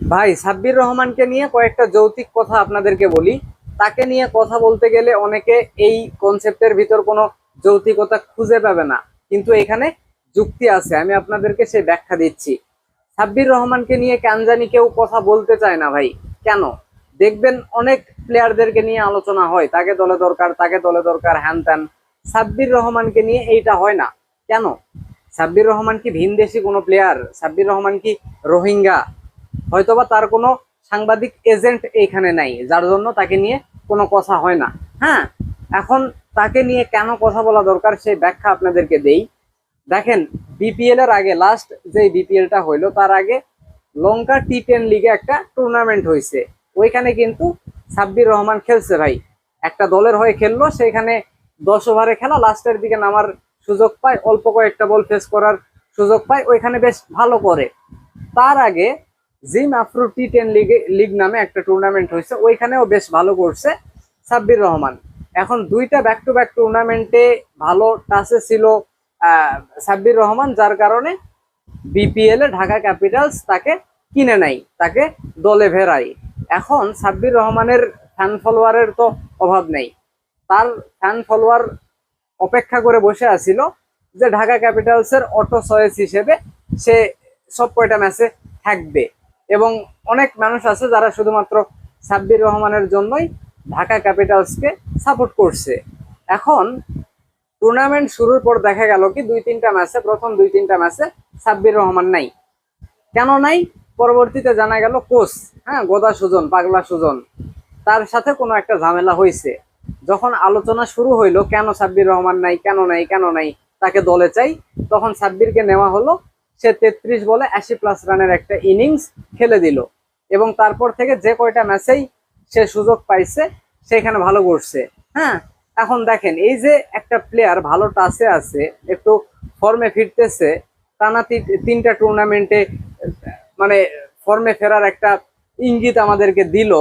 ভাই, সাব্বির রহমানকে নিয়ে কয়েকটা যৌতিক কথা আপনাদেরকে বলি। তাকে নিয়ে কথা বলতে গেলে অনেকে এই কনসেপ্টের ভিতর কোনো যৌতিকতা খুঁজে পাবে না। কিন্তু এখানে যুক্তি আছে, আমি আপনাদেরকে সেই ব্যাখ্যা দিচ্ছি। সাব্বির রহমানকে নিয়ে কেন জানি কেউ কথা বলতে চায় না ভাই। কেন? দেখবেন অনেক প্লেয়ারদেরকে নিয়ে আলোচনা হয়, তাকে দলে দরকার, তাকে দলে দরকার, হ্যান ত্যান। সাব্বির রহমানকে নিয়ে এইটা হয় না। কেন? সাব্বির রহমান কি ভিনদেশি কোনো প্লেয়ার সাব্বির রহমান কি রোহিঙ্গা? হয়তোবা তার কোনো সাংবাদিক এজেন্ট এইখানে নাই, যার জন্য তাকে নিয়ে কোনো কথা হয় না। হ্যাঁ এখন তাকে নিয়ে কেন কথা বলা দরকার সেই ব্যাখ্যা আপনাদেরকে দেই। দেখেন বিপিএল এর আগে লাস্ট যে বিপিএলটা হইল, তার আগে লঙ্কা টি টেন লিগে একটা টুর্নামেন্ট হয়েছে ওইখানে কিন্তু সাব্বির রহমান খেলছে ভাই। একটা দলের হয়ে খেললো, সেখানে দশ ওভারে খেলা লাস্টের দিকে নামার সুযোগ পায়, অল্প কয়েকটা বল ফেস করার সুযোগ পায়, ওইখানে বেশ ভালো করে। তার আগে জিম আফরো টি টেন লিগে লিগ নামে একটা টুর্নামেন্ট হয়েছে। ওইখানেও বেশ ভালো করছে সাব্বির রহমান। এখন দুইটা ব্যাক টু ব্যাক টুর্নামেন্টে ভালো টাচে ছিল সাব্বির রহমান, যার কারণে বিপিএল এ ঢাকা ক্যাপিটালস তাকে কিনে নেয় তাকে দলে ভেরাই এখন সাব্বির রহমানের ফ্যান ফলোয়ারের তো অভাব নেই। তার ফ্যান ফলোয়ার অপেক্ষা করে বসে আছিল যে ঢাকা ক্যাপিটালসের অটো চয়েস হিসেবে সে সব কয়টা ম্যাচে থাকবে। এবং অনেক মানুষ আছে যারা শুধুমাত্র সাব্বির রহমানের জন্যই ঢাকা ক্যাপিটালসকে সাপোর্ট করছে। এখন টুর্নামেন্ট শুরুর পর দেখা গেল কি দুই তিনটা ম্যাচে প্রথম দুই তিনটা ম্যাচে সাব্বির রহমান নাই। কেন নাই? পরবর্তীতে জানা গেল কোচ হ্যাঁ গোদা সুজন, পাগলা সুজন, তার সাথে কোনো একটা ঝামেলা হয়েছে। যখন আলোচনা শুরু হইল, কেন সাব্বির রহমান নাই, কেন নাই কেন নাই, তাকে দলে চাই, তখন সাব্বিরকে নেওয়া হলো সে তেত্রিশ বলে আশি প্লাস রানের একটা ইনিংস খেলে দিল। এবং তারপর থেকে যে কয়টা ম্যাচেই সে সুযোগ পাইছে সেখানে ভালো করছে। হ্যাঁ? এখন দেখেন, এই যে একটা প্লেয়ার ভালো টাচে আছে, একটু ফর্মে ফিরতেছে, টানা তিনটা টুর্নামেন্টে মানে ফর্মে ফেরার একটা ইঙ্গিত আমাদেরকে দিল।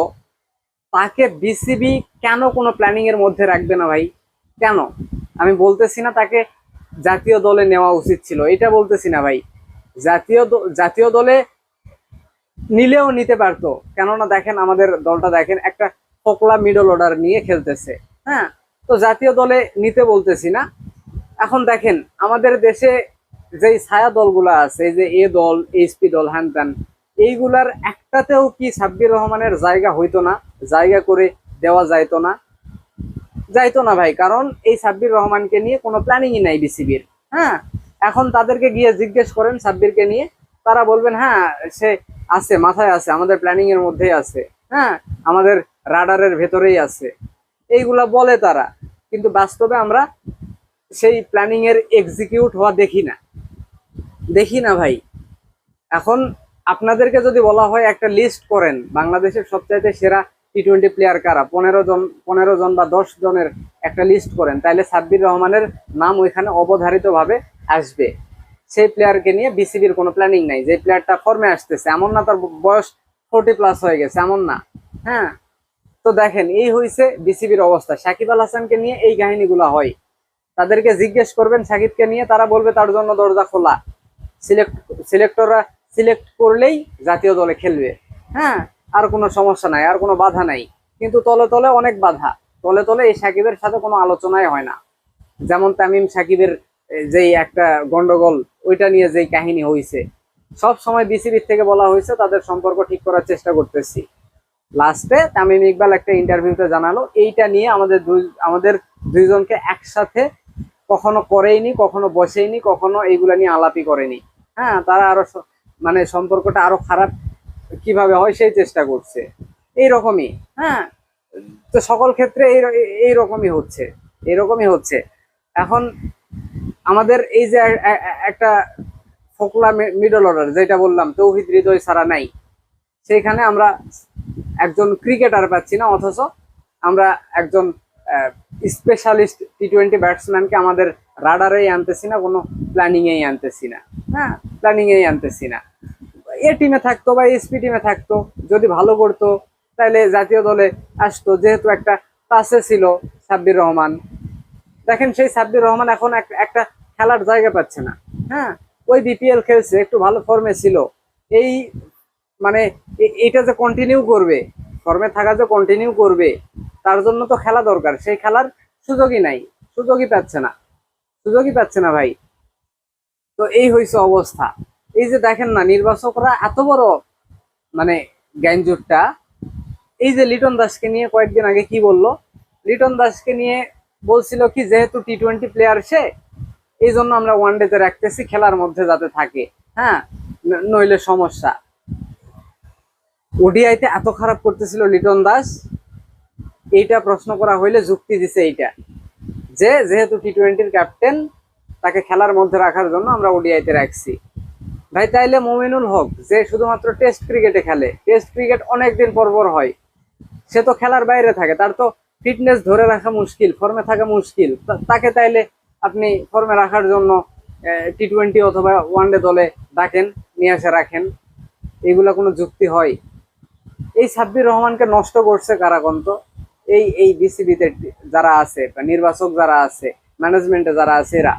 তাকে বিসিবি কেন কোনো প্ল্যানিংয়ের মধ্যে রাখবে না ভাই? কেন? আমি বলতেছি না তাকে জাতীয় দলে নেওয়া উচিত ছিল, এটা বলতেছি না ভাই। জাতীয় জাতীয় দলে নিলেও নিতে পারতো। কেননা দেখেন, আমাদের দলটা দেখেন, একটা ফোকলা মিডল অর্ডার নিয়ে খেলতেছে। হ্যাঁ? তো জাতীয় দলে নিতে বলতেছি না। এখন দেখেন, আমাদের দেশে যেই ছায়া দলগুলো আছে যে এ দল এইচপি দল হ্যান ত্যান এইগুলার একটাতেও কি সাব্বির রহমানের জায়গা হইতো না? জায়গা করে দেওয়া যাইতো না? যাইতো না ভাই, কারণ এই সাব্বির রহমানকে নিয়ে কোনো প্ল্যানিংই নাই বিসিবির হ্যাঁ? এখন তাদেরকে গিয়ে জিজ্ঞেস করেন সাব্বিরকে নিয়ে। তারা বলবেন হ্যাঁ সে আছে, মাথায় আছে, আমাদের প্ল্যানিং এর মধ্যেই আছে। হ্যাঁ আমাদের রাডারের ভেতরেই আছে। এইগুলা বলে তারা। কিন্তু বাস্তবে আমরা সেই প্ল্যানিং এর এক্সিকিউট হওয়া দেখি না। দেখি না ভাই। এখন আপনাদেরকে যদি বলা হয়, একটা লিস্ট করেন, বাংলাদেশের সবচাইতে সেরা টি টোয়েন্টি প্লেয়ার কারা? পনেরো জন পনেরো জন বা দশ জনের একটা লিস্ট করেন। তাহলে সাব্বির রহমানের নাম ওইখানে অবধারিতভাবে আসবে। সেই প্লেয়ারকে নিয়ে বিসিবির কোনো প্ল্যানিং নাই। যে প্লেয়ারটা ফর্মে আসতেছে, এমন না তার বয়স ফোর্টি প্লাস হয়ে গেছে, এমন না। হ্যাঁ? তো দেখেন, এই হয়েছে বিসিবির অবস্থা। সাকিব আল হাসানকে নিয়ে এই কাহিনীগুলো হয়। তাদেরকে জিজ্ঞেস করবেন সাকিবকে নিয়ে, তারা বলবে তার জন্য দরজা খোলা। সিলেক্ট সিলেক্টররা সিলেক্ট করলেই জাতীয় দলে খেলবে। হ্যাঁ? আর কোনো সমস্যা নাই, আর কোনো বাধা নাই। কিন্তু তলে তলে অনেক বাধা। তলে তলে এই সাকিবের সাথে কোনো আলোচনাই হয় না। যেমন তামিম সাকিবের যেই একটা গন্ডগোল, ওইটা নিয়ে যেই কাহিনী হয়েছে সব সময় বিসিবির থেকে বলা হয়েছে তাদের সম্পর্ক ঠিক করার চেষ্টা করতেছি। লাস্টে তামিম ইকবাল একটা ইন্টারভিউতে জানালো, এইটা নিয়ে আমাদের দুই, আমাদের দুইজনকে একসাথে কখনো করেইনি, কখনো বসেইনি, কখনো এইগুলা নিয়ে আলাপি করেনি। হ্যাঁ তারা আরও মানে সম্পর্কটা আরও খারাপ কীভাবে হয় সেই চেষ্টা করছে। এইরকমই হ্যাঁ। তো সকল ক্ষেত্রে এই এইরকমই হচ্ছে, এরকমই হচ্ছে। এখন আমাদের এই যে একটা ফোকলা মিডল অর্ডার যেটা বললাম, তৌহিদ হৃদয় ছাড়া নাই। সেইখানে আমরা একজন ক্রিকেটার পাচ্ছি না, অথচ আমরা একজন স্পেশালিস্ট টি টোয়েন্টি ব্যাটসম্যানকে আমাদের রাডারেই আনতেছি না, কোনো প্ল্যানিংয়েই আনতেছি না। হ্যাঁ প্ল্যানিংয়েই আনতেছি না। এ টিমে থাকতো বা এসপি টিমে থাকতো, যদি ভালো করতো তাহলে জাতীয় দলে আসতো। যেহেতু একটা টাচে ছিল সাব্বির রহমান দেখেন সেই সাব্বির রহমান এখন এক- একটা খেলার জায়গা পাচ্ছে না। হ্যাঁ? ওই বিপিএল খেলছে, একটু ভালো ফর্মে ছিল। এই মানে এটা যে কন্টিনিউ করবে ফর্মে থাকা যে কন্টিনিউ করবে, তার জন্য তো খেলা দরকার। সেই খেলার সুযোগই নাই, সুযোগই পাচ্ছে না। সুযোগই পাচ্ছে না ভাই। তো এই হয়েছে অবস্থা। এই যে দেখেন না, নির্বাচকরা এত বড় মানে গ্যাঞ্জুরটা এই যে লিটন দাসকে নিয়ে কয়েকদিন আগে কি বলল? লিটন দাসকে নিয়ে বলছিল কি, যেহেতু টি টোয়েন্টি প্লেয়ার সে এই জন্য আমরা ওয়ান ডেতে রাখতেছি, খেলার মধ্যে যাতে থাকে। হ্যাঁ নইলে সমস্যা। ওডিআইতে এত খারাপ করতেছিল লিটন দাস, এইটা প্রশ্ন করা হইলে যুক্তি দিছে এইটা। যে, যেহেতু টি টোয়েন্টির ক্যাপ্টেন তাকে খেলার মধ্যে রাখার জন্য আমরা ওডিআইতে রাখছি। ভাই, তাইলে মোমিনুল হক, যে শুধুমাত্র টেস্ট ক্রিকেটে খেলে টেস্ট ক্রিকেট অনেকদিন পর পর হয়, সে তো খেলার বাইরে থাকে, তার তো ফিটনেস ধরে রাখা মুশকিল ফর্মে থাকা মুশকিল। তাকে তাইলে আপনি ফর্মে রাখার জন্য টি টোয়েন্টি অথবা ওয়ানডে দলে ডাকেন, নিয়ে এসে রাখেন। এগুলা কোনো যুক্তি হয়। এই সাব্বির রহমানকে নষ্ট করছে কারাকন্ত এই এই বিসিবিতে যারা আছে, বা নির্বাচক যারা আছে ম্যানেজমেন্টে যারা আছে এরা।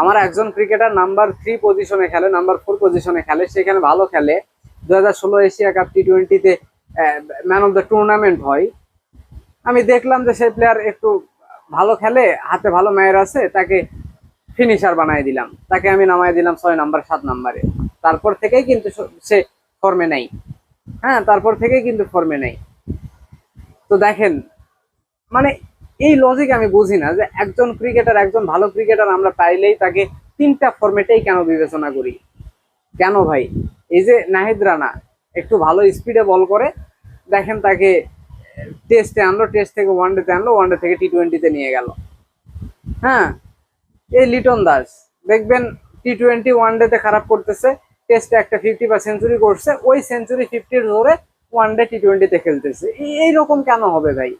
আমার একজন ক্রিকেটার নাম্বার থ্রি পজিশনে খেলে নাম্বার ফোর পজিশনে খেলে সেখানে ভালো খেলে। দু হাজার ষোলো এশিয়া কাপ টি টোয়েন্টিতে ম্যান অফ দ্য টুর্নামেন্ট হয়। আমি দেখলাম যে সেই প্লেয়ার একটু ভালো খেলে, হাতে ভালো মেয়ের আছে, তাকে ফিনিশার বানাই দিলাম। তাকে আমি নামাই দিলাম ছয় নাম্বার সাত নাম্বারে তারপর থেকেই কিন্তু সে ফর্মে নেই। হ্যাঁ তারপর থেকেই কিন্তু ফর্মে নেই। তো দেখেন মানে এই লজিক আমি বুঝি না যে একজন ক্রিকেটার একজন ভালো ক্রিকেটার আমরা পাইলেই তাকে তিনটা ফরম্যাটেই কেন বিবেচনা করি? কেন ভাই? এই যে নাহিদ রানা, একটু ভালো স্পিডে বল করে, দেখেন তাকে টেস্টে আনলো টেস্ট থেকে ওয়ান ডেতে আনলো ওয়ান ডে থেকে টি টোয়েন্টিতে নিয়ে গেল। হ্যাঁ? এই লিটন দাস, দেখবেন টি টোয়েন্টি ওয়ান ডেতে খারাপ করতেছে টেস্টে একটা ফিফটি বা সেঞ্চুরি করছে, ওই সেঞ্চুরি ফিফটির ধরে ওয়ান ডে টি টোয়েন্টিতে খেলতেছে। এই- এইরকম কেন হবে ভাই?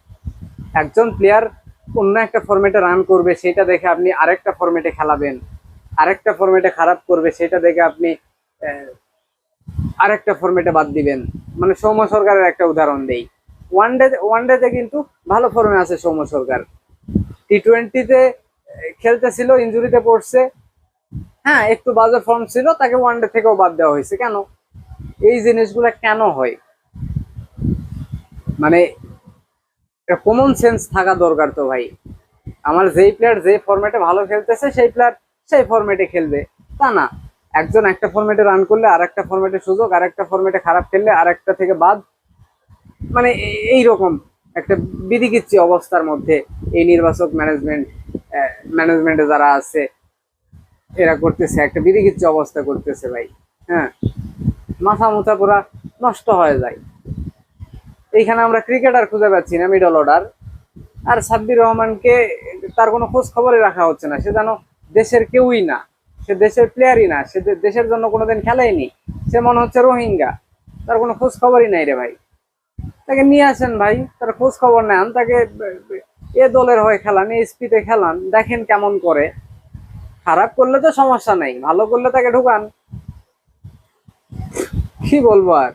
একজন প্লেয়ার অন্য একটা ফরম্যাটে রান করবে, সেটা দেখে আপনি আরেকটা ফরম্যাটে খেলাবেন। আরেকটা ফরম্যাটে খারাপ করবে, সেটা দেখে আপনি আরেকটা ফরম্যাটে বাদ দিবেন। মানে সৌম্য সরকারের একটা উদাহরণ দেই। ওয়ান ডে ওয়ান ডেতে কিন্তু ভালো ফর্মে আছে সৌম্য সরকার। টি টোয়েন্টিতে খেলতেছিল, ইঞ্জুরিতে পড়ছে। হ্যাঁ একটু বাজে ফর্ম ছিল, তাকে ওয়ান ডে থেকেও বাদ দেওয়া হয়েছে। কেন? এই জিনিসগুলো কেন হয়? মানে কমন সেন্স থাকা দরকার তো ভাই। আমার যেই প্লেয়ার যে ফরম্যাটে ভালো খেলতেছে, সেই প্লেয়ার সেই ফরম্যাটে খেলবে। তা না। একজন একটা ফর্মেটে রান করলে আর একটা ফরম্যাটে সুযোগ আর একটা ফরম্যাটে খারাপ খেললে আর একটা থেকে বাদ। মানে এই- এইরকম একটা বিধিকিচ্ছি অবস্থার মধ্যে এই নির্বাচক ম্যানেজমেন্ট ম্যানেজমেন্টে যারা আছে, এরা করতেছে, একটা বিধিকিচ্ছি অবস্থা করতেছে ভাই হ্যাঁ? মাথা মুথা পুরা নষ্ট হয়ে যায়। এইখানে আমরা ক্রিকেটার খুঁজে পাচ্ছি না মিডল অর্ডার আর সাব্বির রহমানকে তার কোনো খোঁজ খবরই রাখা হচ্ছে না। সে যেন দেশের কেউই না, সে দেশের প্লেয়ারই না, সে দেশের জন্য কোনোদিন খেলেইনি সে মনে হচ্ছে রোহিঙ্গা। তার কোনো খোঁজ খবরই নাই রে ভাই। তাকে নিয়ে আসেন ভাই, তার খোঁজ খবর নেন, তাকে এ দলের হয়ে খেলান এসপিতে খেলান, দেখেন কেমন করে। খারাপ করলে তো সমস্যা নেই, ভালো করলে তাকে ঢুকান। কি বলব আর?